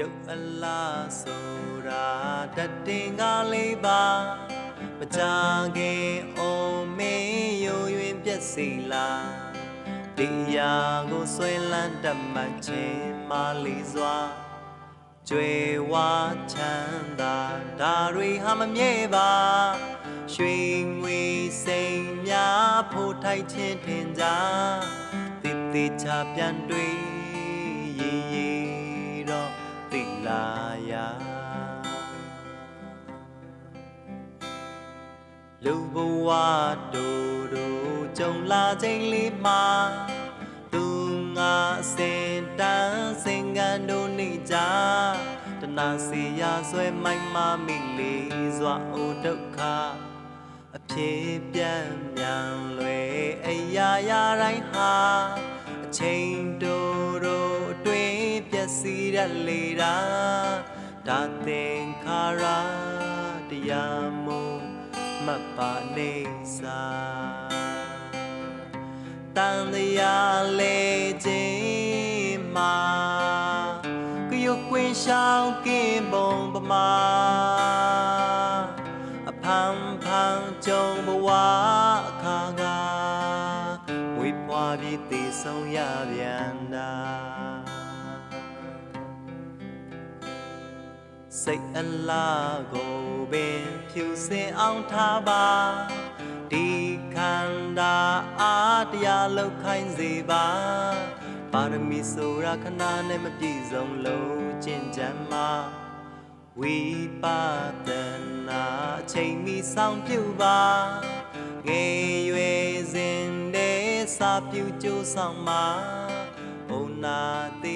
ရုပ်အလားဆိုတာတတ်တင်ကားလေးပါမကြခင်အိုမေယိုယွင်ပြက်စီလားတရားကိုဆွဲလန်းတတ်မှတ်ခြင်းမလီစွာကျွေဝါချမ်းသာဒါတွေဟာမမြဲပါရွှေငွေစိမ်များဖို့ထိုက်ခြင်းထင်ကြတည်တည်ချပြန်တွေ့ရေရေတော့ လူဘဝတို့တို့ကြုံလာချိန်လေးမှာသူငါအစင်တန်းစင်ကန်တို့နေကြတနာစီရဆွဲမိုက်မမိလေးစွာအိုဒုက္ခအဖြစ်ပြန်မြန်လွယ်အရာရာတိုင်းဟာအချိန်တို့တို့အတွင်းပျက်စီးရလေတာဒါသင်္ခါရတရားမို့ မတ်ပါနေစာတန်တရားလေခြင်းမှာကရုတ်ကွင်းရှောင်းကင်းပုံပမာအဖန်ဖန်ကြုံဘဝအခါကဝေပွားပြီးတည်ဆုံးရပြန်တာ စိတ်အလားကိုပင်ဖြူစင်အောင်ထားပါဒီခန္ဓာအားတရားလောက်ခိုင်းစေပါပါရမီဆိုရခဏနဲ့မပြည့်စုံလို့ကျင့်ကြံမှာဝိပါဒနာအချိန်မီဆောင်ပြုပါငယ်ရွယ်စဉ်တဲ့စာပြုကြိုးဆောင်မှာဘုံနာသေးရ